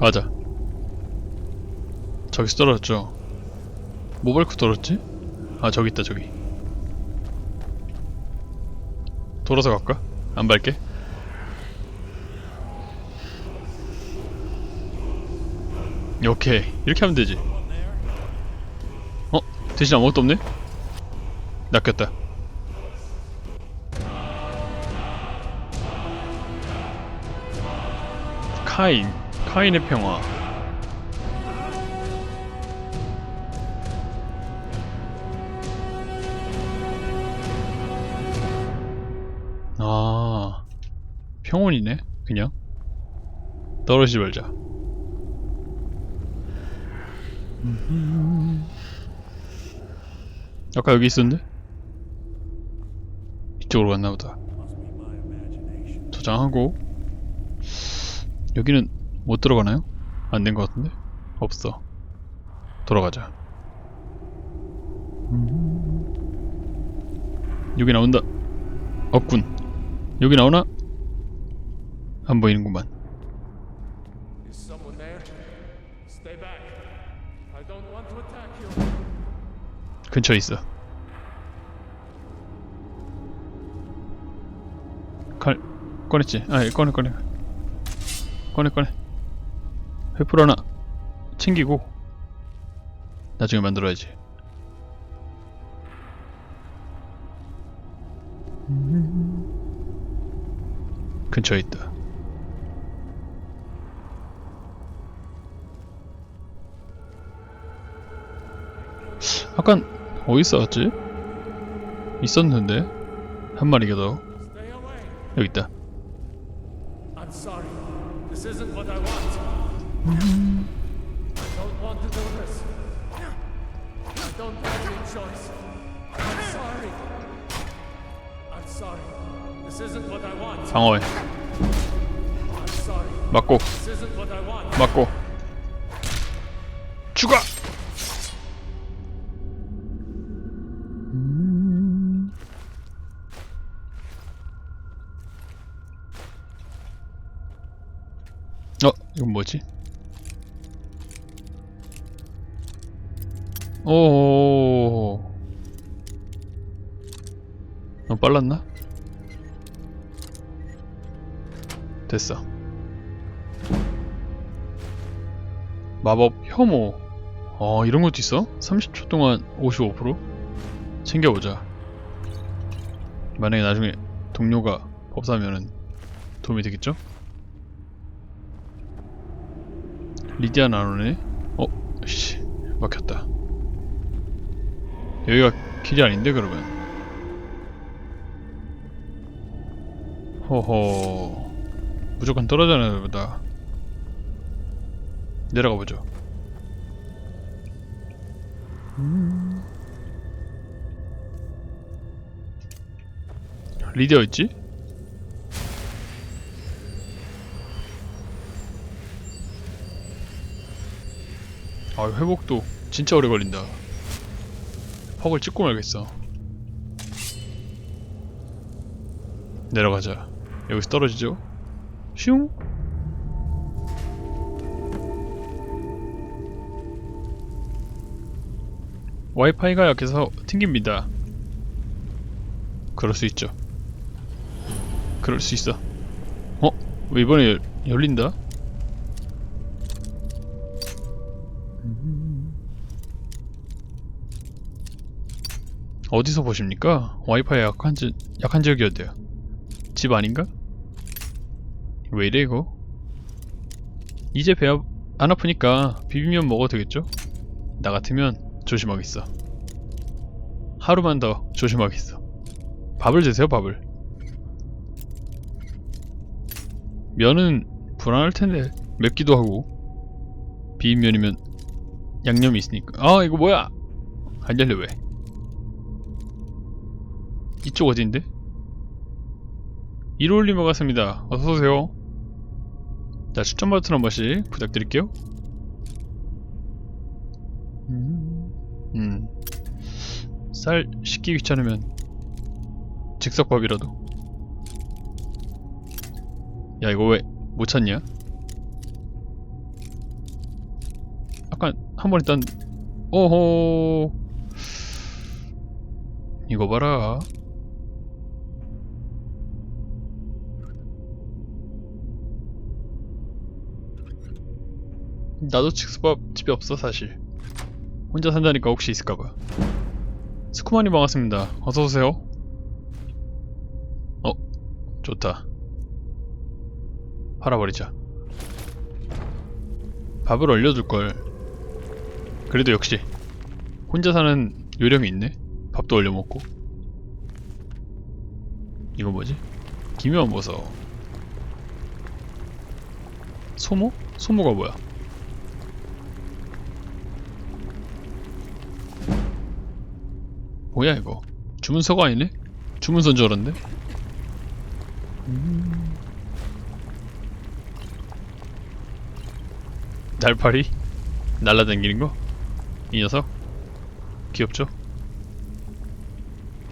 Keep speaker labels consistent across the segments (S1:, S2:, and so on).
S1: 맞아. 저기서 떨어졌죠. 뭐 밟고 떨어졌지? 아 저기 있다 저기. 돌아서 갈까? 안 밟게? 오케이 이렇게 하면 되지. 어? 대신 아무것도 없네? 낚였다. 카인, 카인의 평화. 아, 평온이네, 그냥. 떨어지지 말자. 음. 아까 여기 있었는데? 이쪽으로 갔나 보다. 저장하고 여기는 못 들어가나요? 안 된 것 같은데? 없어. 돌아가자. 음. 여기 나온다. 없군. 여기 나오나? 안 보이는구만. 근처에 있어. 칼 꺼냈지? 아, 예, 꺼내 꺼내. 꺼내 꺼내. 횃불 하나 챙기고 나중에 만들어야지. 근처에 있다. 아깐 어디 있었지? 있었는데 한 마리가 더. 여기 있다.
S2: Sorry.
S1: 맞고. 맞고 죽어. 어 이건 뭐지? 오. 너무 빨랐나? 됐어. 마법 혐오. 어, 이런 것도 있어? 30초 동안 55%? 챙겨보자. 만약에 나중에 동료가 법사면은 도움이 되겠죠? 리디아 나누네? 어, 씨, 막혔다. 여기가 길이 아닌데, 그러면? 호호. 무조건 떨어져야 보다. 내려가 보죠. 리디어 있지? 아 회복도 진짜 오래 걸린다. 퍽을 찍고 말겠어. 내려가자. 여기서 떨어지죠? 슝? 와이파이가 약해서 튕깁니다. 그럴 수 있죠. 그럴 수 있어. 어? 왜 이번에 열, 열린다? 어디서 보십니까? 와이파이 약한, 지, 약한 지역이 어때요? 집 아닌가? 왜 이래 이거? 이제 배 안 아프니까 비빔면 먹어도 되겠죠? 나 같으면 조심하겠어. 하루만 더 조심하겠어. 밥을 드세요, 밥을. 면은 불안할 텐데 맵기도 하고 비빔면이면 양념이 있으니까. 아 이거 뭐야? 안 열려 왜? 이쪽 어딘데? 이로울리머 같습니다. 어서 오세요. 자 추천 버튼 한 번씩 부탁드릴게요. 음, 음. 쌀 씻기 귀찮으면 즉석밥이라도. 야 이거 왜 못 찾냐? 한번 일단 오호 이거 봐라 나도 칙스밥 집에 없어 사실. 혼자 산다니까 혹시 있을까봐. 스쿠마님 반갑습니다. 어서오세요. 어 좋다. 팔아버리자. 밥을 얼려둘걸. 그래도 역시 혼자 사는 요령이 있네. 밥도 얼려먹고. 이거 뭐지? 기묘한 버섯. 소모? 소모가 뭐야? 뭐야 이거 주문서가 아니네? 주문서인 줄 알았는데? 음. 날파리? 날라다니는 거? 이 녀석? 귀엽죠?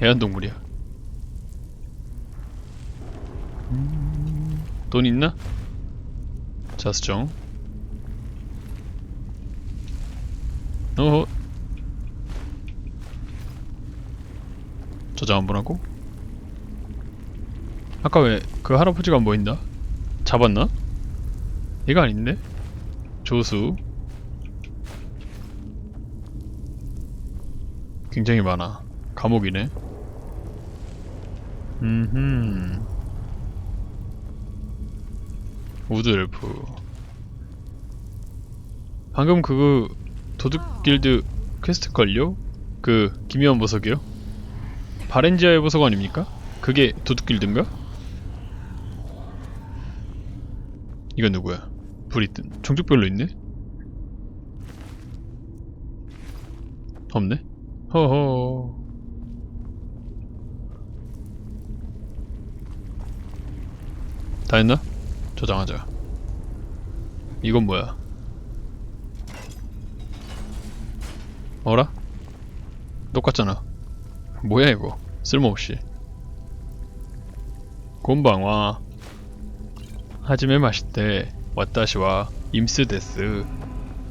S1: 애완동물이야 음, 돈 있나? 자수정 어허 저장 한번 하고 아까 왜 그 할아버지가 안 보인다? 잡았나? 얘가 아닌데? 조수 굉장히 많아 감옥이네 음흠 우드엘프 방금 그 도둑길드 퀘스트 걸요? 그 기묘한 보석이요? 바렌지아의 보석 아닙니까? 그게 도둑길드인가? 이건 누구야? 불이 뜬 종족별로 있네? 없네? 허허 다 했나? 저장하자 이건 뭐야? 어라? 똑같잖아 뭐야 이거? 쓸모없이. 곤방와. 하지메 마시테 와타시와 임스 데스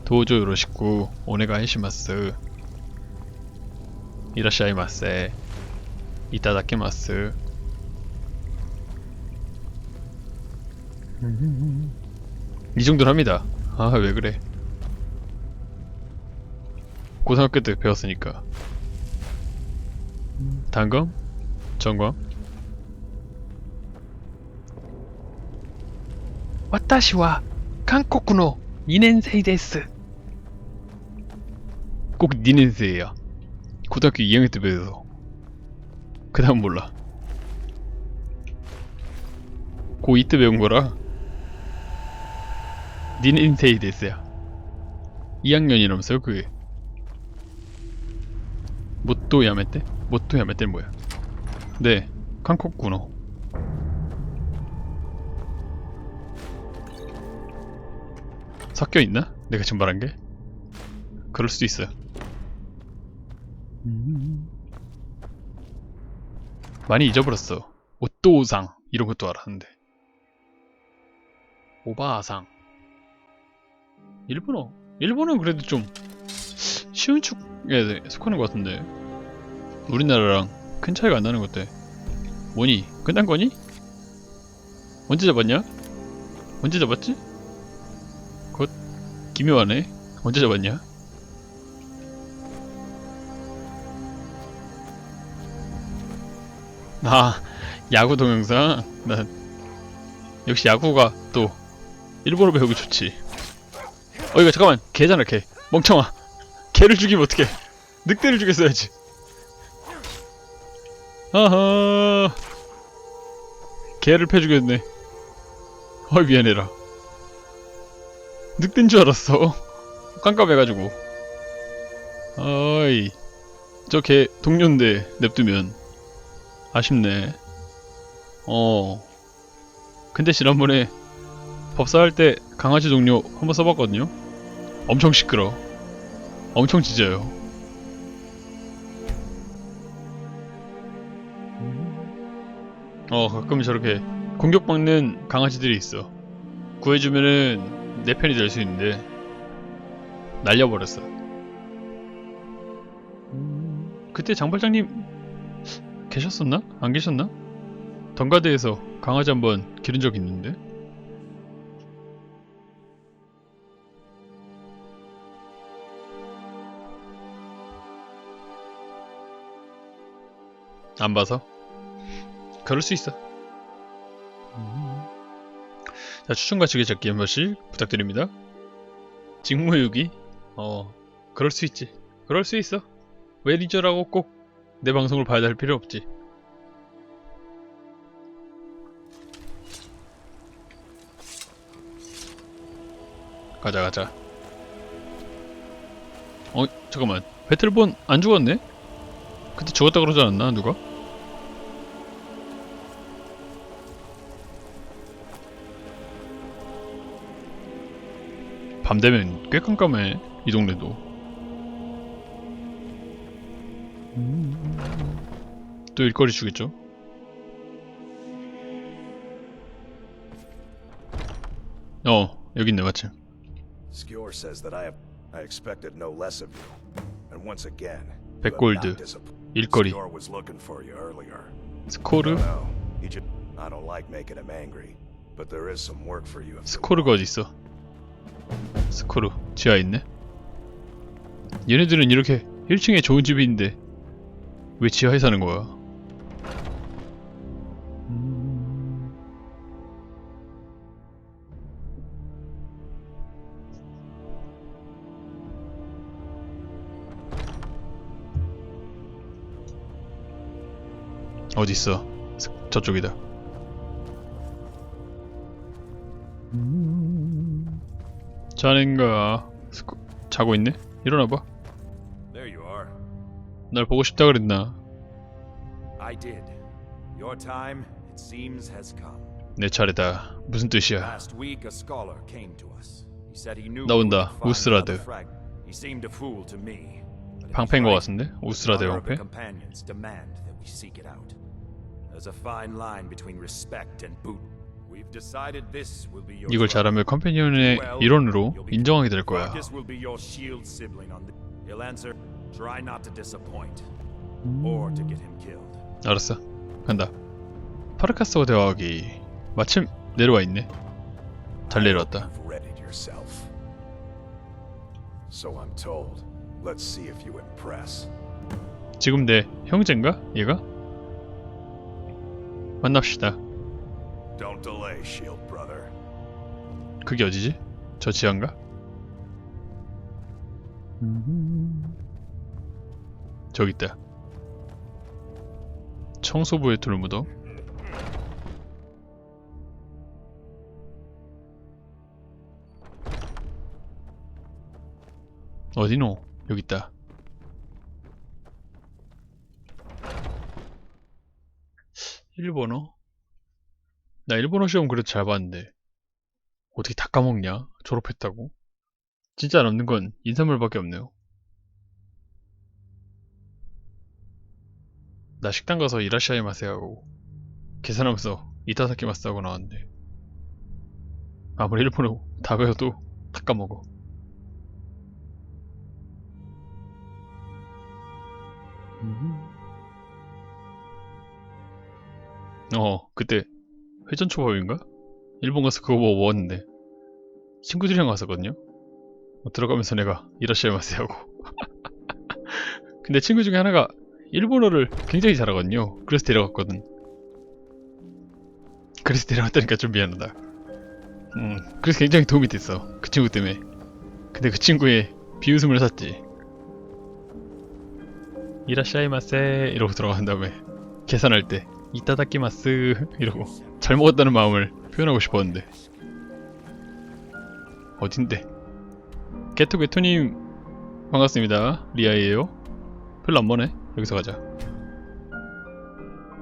S1: 도조 요로시쿠 오네가 해시마스 이라시아이마세 이타다케마스. 이 정도는 합니다. 아 왜 그래? 고등학교 때 배웠으니까 단검? 전검? 와타시와 한국노 니넨세이 데스 꼭 니넨세이야 고등학교 2학년 때 배워서 그 다음 몰라 고2 때 배운 거라 니넨세이 데스야 2학년이라면서요 그게 못도 야매 때? 모토 야메떼는 뭐야 네 한국군어 섞여 있나? 내가 지금 말한 게? 그럴 수도 있어요. 많이 잊어버렸어. 오또상 이런 것도 알았는데. 오바상. 일본어. 일본어는 그래도 좀 쉬운 축에 속하는 것 같은데. 우리나라랑 큰 차이가 안 나는 것 같아. 뭐니? 끝난 거니? 언제 잡았냐? 언제 잡았지? 기묘하네. 언제 잡았냐? 아, 야구 동영상? 나 역시 야구가 또 일본어 배우기 좋지. 어 이거 잠깐만 개잖아 개. 멍청아. 개를 죽이면 어떡해. 늑대를 죽였어야지. 아하. 개를 패 죽였네. 헐 미안해라. 늑대인 줄 알았어. 깜깜해가지고. 어이. 저 개 동료인데 냅두면 아쉽네. 어. 근데 지난번에 법사할 때 강아지 동료 한번 써봤거든요. 엄청 시끄러. 엄청 짖어요. 어 가끔 저렇게 공격받는 강아지들이 있어. 구해주면은 내 편이 될 수 있는데 날려버렸어. 음, 그때 장발장님 계셨었나? 안 계셨나? 던가드에서 강아지 한번 기른 적 있는데. 안 봐서? 그럴 수 있어. 자, 추천과 지게잡기 한 번씩 부탁드립니다. 직무유기? 어, 그럴 수 있지. 그럴 수 있어. 왜 리저라고 꼭 내 방송을 봐야 할 필요 없지. 가자, 가자. 어, 잠깐만. 배틀본 안 죽었네? 그때 죽었다 그러지 않았나, 누가? 밤 되면 꽤 깜깜해 이 동네도 또 일거리 주겠죠 어 여기 있네 마침
S3: Skjor says that I have I expected no less of you. And once again,
S1: 백골드. 일거리
S3: Skjor was looking for you earlier.
S1: 스코르
S3: I don't like making him angry, but there is some work for you
S1: 스코르가 어디 있어 스코르 지하에 있네 얘네들은 이렇게 1층에 좋은 집이 있는데 왜 지하에 사는 거야 있어? 스- 저쪽이다. 자넨가 스코... 자고 있네? 일어나봐. 날 보고 싶다 그랬나? 내 차례다. 무슨 뜻이야? 나온다. 우스라드. 방패인 것 같은데? 우스라드 방패?
S3: There's a fine line between respect and boot.
S1: 이걸. 잘하면 컴패니언의 일원으로 인정하게 될 거야.
S3: Killed.
S1: 알았어. 간다. 파르카스와 대화하기. 마침 내려와 있네. 잘 내려왔다. 지금 내 형제인가? 얘가? 만납시다.
S3: Don't delay, shield brother.
S1: 그게 어디지? 저 지하인가? 저기 있다. 청소부의 돌무덤. 어디노? 여기 있다. 일본어? 나 일본어 시험 그래도 잘 봤는데 어떻게 다 까먹냐? 졸업했다고? 진짜 남는 건 인사말밖에 없네요. 나 식당 가서 이라시아이 마세 하고 계산하면서 이타사키 마스 하고 나왔는데 아무리 일본어 다 배워도 다 까먹어. 어, 그때 회전 초밥인가? 일본 가서 그거 뭐 먹었는데 친구들이랑 갔었거든요. 어, 들어가면서 내가 이라시아 마세 하고 근데 친구 중에 하나가 일본어를 굉장히 잘하거든요. 그래서 데려갔거든. 그래서 데려갔다니까 좀 미안하다. 음, 그래서 굉장히 도움이 됐어. 그 친구 때문에. 근데 그 친구의 비웃음을 샀지. 이라시아이마세 이러고 들어간 다음에 계산할 때 이타다키마스 이러고 잘 먹었다는 마음을 표현하고 싶었는데 어딘데? 게토 게토님 반갑습니다. 리아이에요. 별로 안 머네. 여기서 가자.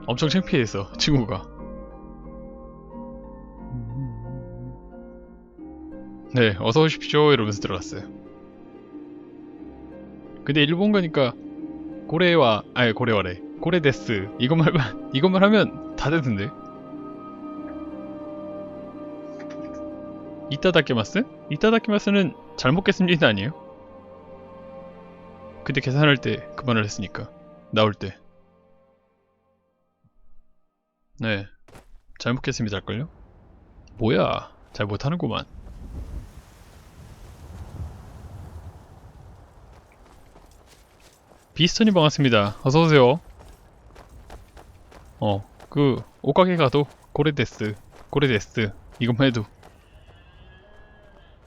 S1: 엄청 창피해서 친구가. 네, 어서 오십시오 이러면서 들어갔어요. 근데 일본 가니까 고래와 아니 고래와래 고래데스 이것만 이것만 하면 다 되던데. 이따다키마스? 이따다키마스는 잘 먹겠습니다 아니에요? 그때 계산할 때 그 말을 했으니까 나올 때. 네, 잘못했습니다 할걸요? 뭐야, 잘 못하는구만. 비스턴이 반갑습니다. 어서 오세요. 어, 그 옷가게 가도 고레데스, 고레데스 이것만 해도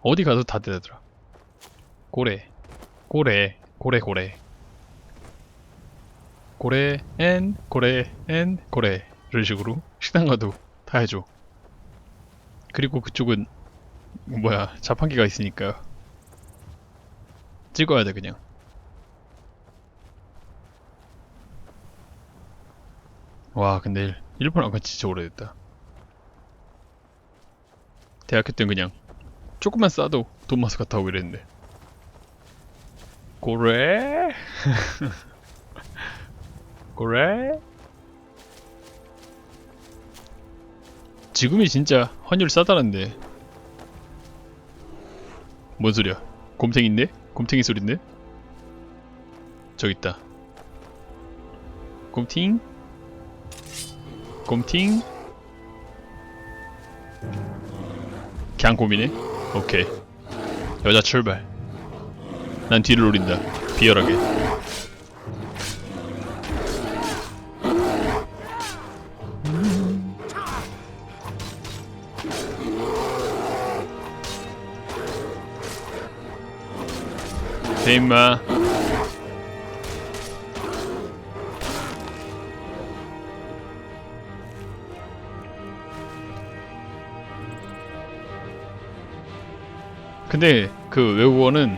S1: 어디 가도 다 되더라. 고래, 고래, 고래, 고래. 고래, 앤, 고래, 앤, 고래. 이런 식으로 식당 가도 다 해줘. 그리고 그쪽은 뭐야 자판기가 있으니까 찍어야 돼 그냥. 와 근데 일- 일본 안간 진짜 오래됐다. 대학교 때는 그냥 조금만 싸도 돈마스 갔다 오고 이랬는데. 고래? 고래? 지금이 진짜 환율 싸다는데. 뭔 소리야? 곰탱인데? 곰탱이 소린데? 저기 있다. 곰팅? 곰팅? 그냥 곰이네? 오케이. 여자 출발. 난 뒤를 노린다. 비열하게. 돼 임마. 근데 그 외국어는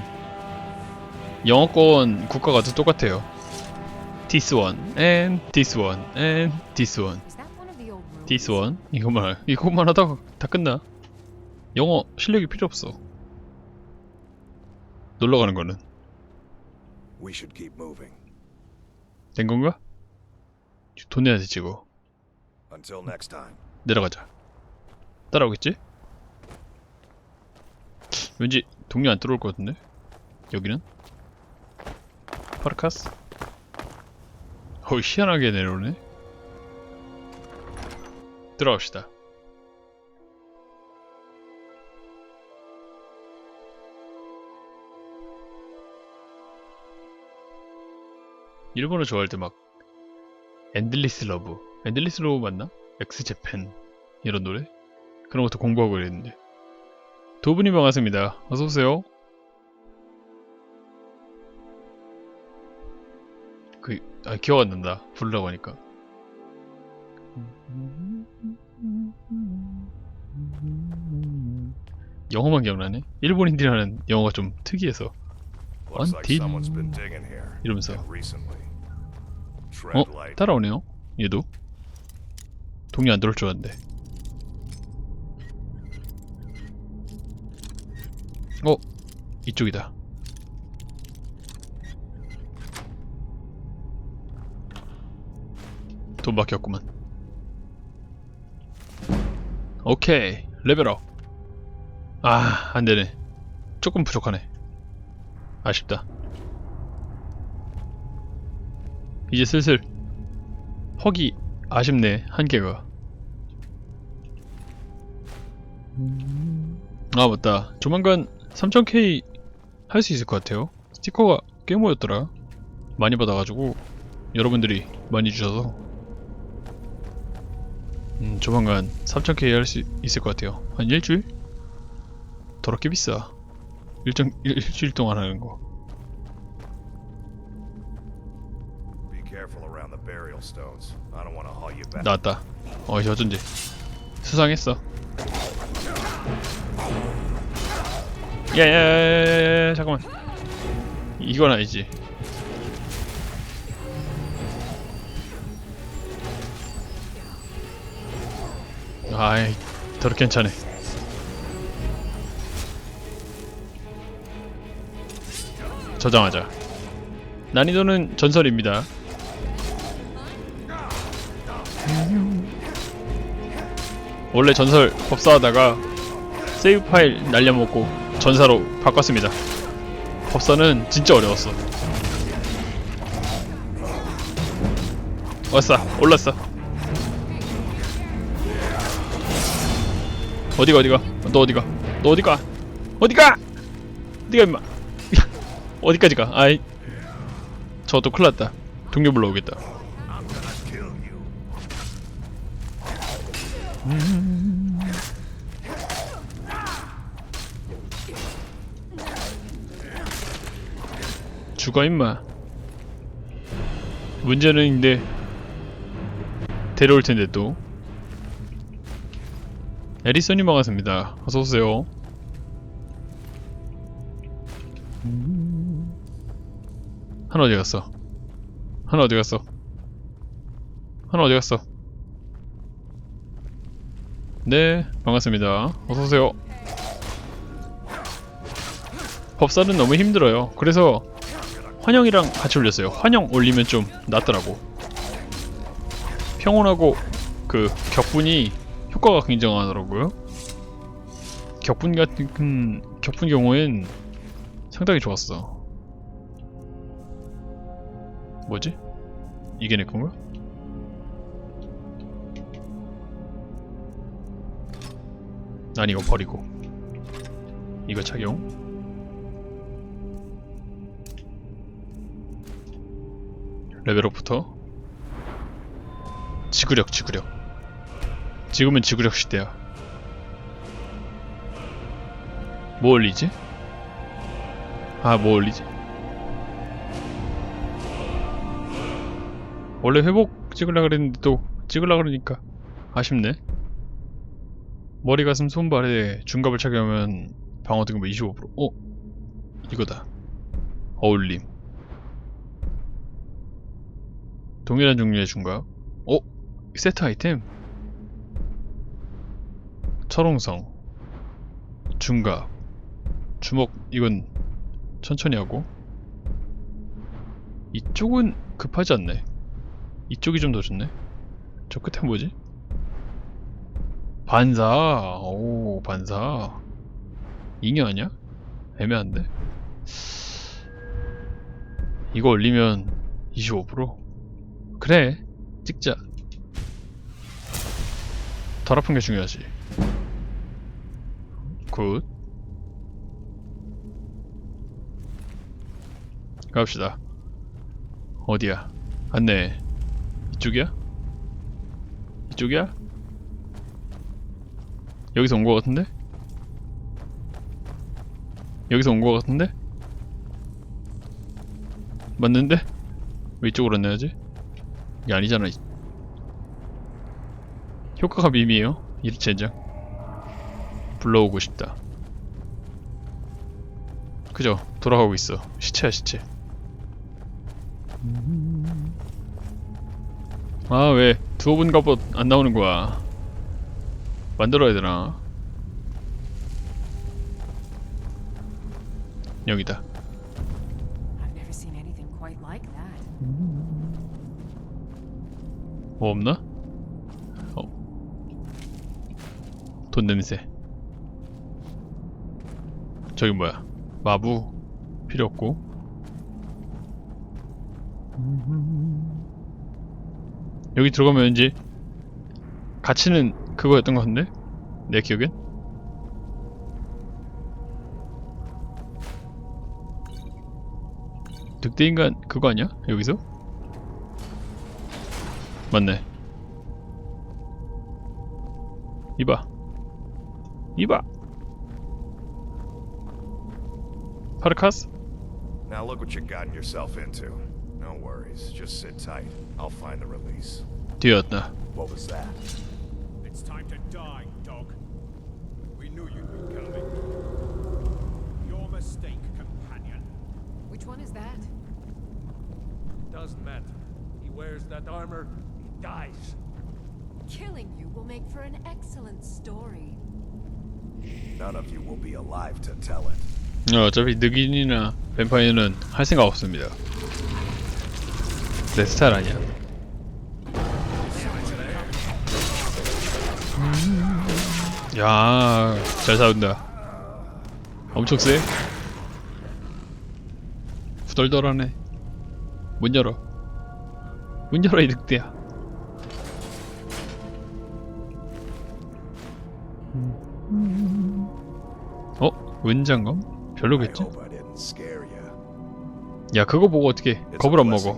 S1: 영어권 국가가 다 똑같아요. This one and this one and this one, this one 이것만 이것만 하다가 다 끝나. 영어 실력이 필요 없어. 놀러 가는 거는
S3: We should keep moving.
S1: 된 건가? 돈 내야 되지 이거.
S3: Until next time.
S1: 내려가자. 따라오겠지? 왠지 동료 안 들어올 것 같은데? 여기는? 파르카스? 어 희한하게 내려오네? 들어갑시다. 일본어 좋아할 때 막 엔들리스 러브 엔들리스 러브 맞나? 엑스제팬 이런 노래? 그런 것도 공부하고 이랬는데 두 분이 반갑습니다. 어서 오세요. 그, 아, 기억 안 난다. 부르라고 하니까. 영어만 기억나네? 일본인들이라는 영어가 좀 특이해서.
S4: Here.
S1: 이러면서. 어? 따라오네요? 얘도? 동료 안 들어올 줄 알았는데. 이쪽이다. 돈밖에 없구만. 오케이. 레벨업. 아, 안 되네. 조금 부족하네. 아쉽다. 이제 슬슬 허기 아쉽네 한계가 아 맞다 조만간 3000K 할 수 있을 것 같아요 스티커가 꽤 모였더라 많이 받아가지고 여러분들이 많이 주셔서 음 조만간 3000K 할 수 있을 것 같아요 한 일주일? 더럽게 비싸 일정 일, 일주일 동안 하는 거. 나왔다. 어, 이제 어쩐지. 수상했어. 야야야야야 잠깐만. 이건 아니지. 아이, 더럽게 괜찮네. 저장하자. 난이도는 전설입니다. 원래 전설 법사하다가 세이브 파일 날려먹고 전사로 바꿨습니다. 법사는 진짜 어려웠어. 왔어, 올랐어. 어디가 어디가? 너 어디가? 너 어디가? 어디가? 어디가 임마? 어디까지가? 아이, 저또 큰일 났다. 동료 불러오겠다. 죽어 임마. 문제는 근데 데려올 텐데 또. 에리슨이 반갑습니다. 어서 오세요. 하나 어디 갔어? 하나 어디 갔어? 하나 어디 갔어? 네 반갑습니다. 어서 오세요. 법살은 너무 힘들어요. 그래서 환영이랑 같이 올렸어요. 환영 올리면 좀 낫더라고. 평온하고 그 격분이 효과가 굉장하더라고요. 격분 같은 음, 격분 경우엔 상당히 좋았어. 뭐지? 이게 내 건가? 난 이거 버리고 이거 착용. 레벨업부터? 지구력 지구력. 지금은 지구력 시대야. 뭐 올리지? 아 뭐 올리지? 원래 회복 찍으려 그랬는데 또 찍으려 그러니까 아쉽네. 머리 가슴 손발에 중갑을 착용하면 방어 등급 25% 어? 이거다. 어울림 동일한 종류의 중갑. 어? 세트 아이템? 철옹성. 중갑. 주먹, 이건 천천히 하고. 이쪽은 급하지 않네. 이쪽이 좀 더 좋네. 저 끝에 뭐지? 반사. 오, 반사. 잉여 아니야? 애매한데? 이거 올리면 25%? 그래 찍자 덜 아픈 게 중요하지 굿 갑시다 어디야 안내 이쪽이야? 이쪽이야? 여기서 온 거 같은데? 여기서 온 거 같은데? 맞는데? 왜 이쪽으로 안내야지? 이게 아니잖아. 이- 효과가. 이 젠장. 불러오고 싶다. 그죠? 돌아가고 있어. 시체야 시체. 아왜 두어 분 갑옷 안 나오는 거야? 만들어야 되나? 여기다. 뭐 없나? 어. 돈 냄새. 저기 뭐야? 마부 필요 없고. 여기 들어가면 왠지 가치는 그거였던 것 같은데? 내 기억엔? 늑대인간 그거 아니야? 여기서? 맞네. 이봐. 이봐. 파르카스?
S4: Now look what you gotten yourself into. No worries. Just sit tight. I'll find the release.
S1: 뒤였다.
S3: What was that?
S2: It's time to die, dog. We knew you'd be coming. Your mistake, companion.
S5: Which one is that?
S2: Doesn't matter. He wears that armor, he dies.
S6: Killing you will make for an excellent story.
S4: None of you will be alive to tell it.
S1: 어, 어차피 늑인이나 뱀파이어는 할 생각 없습니다. 내 스타일 아니야. 야, 잘 싸운다. 엄청 세. 후덜덜하네. 문 열어. 문 열어 이 늑대야. 어? 은장검? 별로겠지? 야 그거 보고 어떻게 겁을 안 먹어.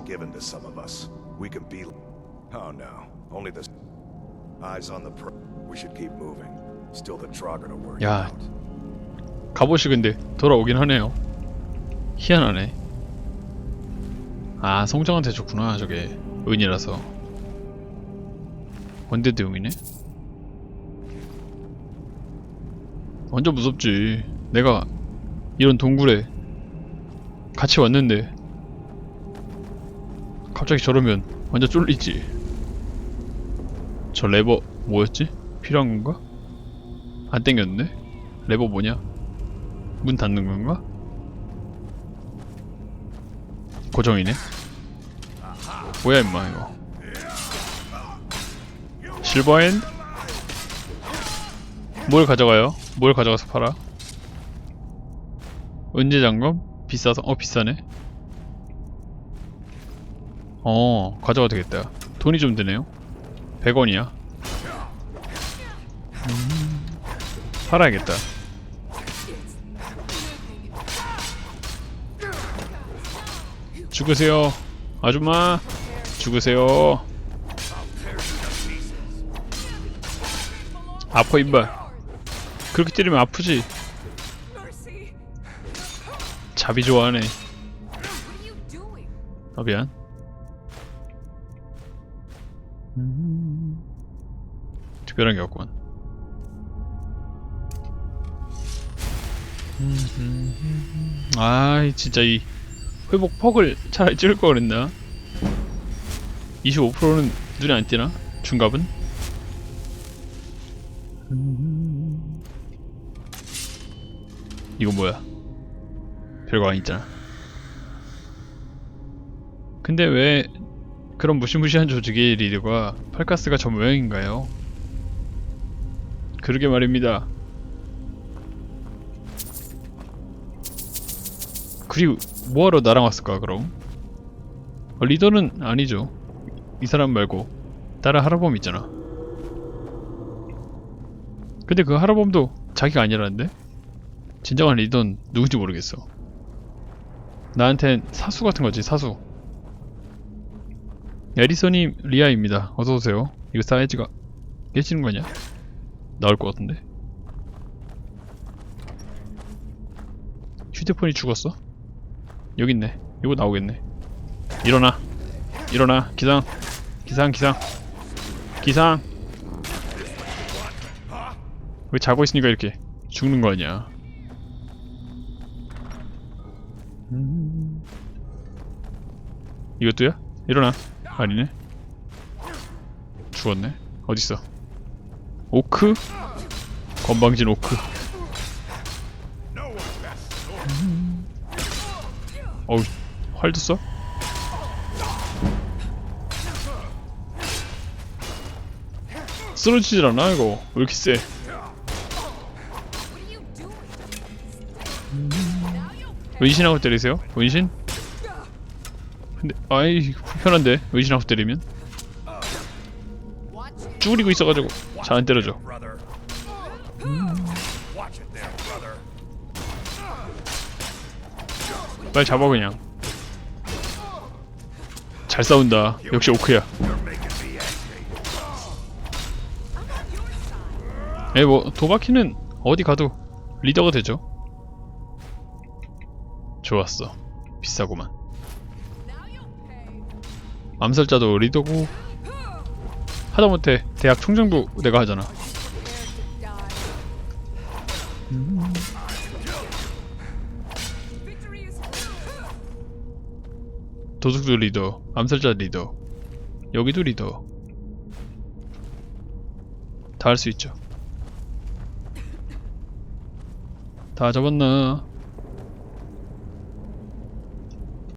S4: Oh
S1: 야. 갑옷이 근데 돌아오긴 하네요 희한하네 아 성정한테 줬구나 저게 은이라서 원데드 용이네 완전 무섭지 내가 이런 동굴에 같이 왔는데 갑자기 저러면 완전 쫄리지 저 레버 뭐였지? 필요한 건가? 안 땡겼는데? 레버 뭐냐? 문 닫는 건가? 고정이네. 뭐야 임마 이거. 실버핸드? 뭘 가져가요? 뭘 가져가서 팔아? 은재 장검? 비싸서? 어 비싸네. 어 가져가도 되겠다. 돈이 좀 드네요. 100원이야. 음, 팔아야겠다. 죽으세요. 아줌마. 죽으세요. 아파 임마. 그렇게 때리면 아프지. 자비 좋아하네. 아 미안. 음. 특별한 게 없구만. 아 진짜 이 회복 퍽을 차라리 찍을 걸 그랬나? 25%는 눈에 안 띄나? 중갑은? 이거 뭐야? 별거 아니잖아. 근데 왜 그런 무시무시한 조직의 리더가 팔카스가 저 모양인가요? 그러게 말입니다. 그리고 뭐하러 나랑 왔을까 그럼? 어, 리더는 아니죠. 이 사람 말고 다른 하라범 있잖아. 근데 그 하라범도 자기가 아니라는데? 진정한 리더는 누군지 모르겠어. 나한텐 사수 같은 거지 사수. 에리서님 리아입니다. 어서 오세요. 이거 사이즈가 깨지는 거냐? 나올 것 같은데. 휴대폰이 죽었어? 여기 있네. 이거 나오겠네. 일어나. 일어나. 기상. 기상 기상. 기상. 왜 자고 있으니까 이렇게 죽는 거 아니야? 이것도야? 일어나. 아니네. 죽었네. 어딨어? 오크? 건방진 오크. 음. 어우, 활도 써? 쓰러지질 않아 이거 왜 이렇게 세?
S6: Doing?
S1: 은신하고 때리세요? 은신? 근데 아이 불편한데? 은신하고 때리면? 쭈그리고 있어가지고 잘 안 때려줘.
S4: brother.
S1: 빨리 잡아 그냥. 잘 싸운다. 역시 오크야.
S4: angry.
S1: 에뭐 도바키는 어디 가도 리더가 되죠. 좋았어. 비싸구만 암살자도 리더고 하다못해 대학 총장도 내가 하잖아. 도둑도 리더 암살자 리더 여기도 리더. 다 할 수 있죠. 다 잡았나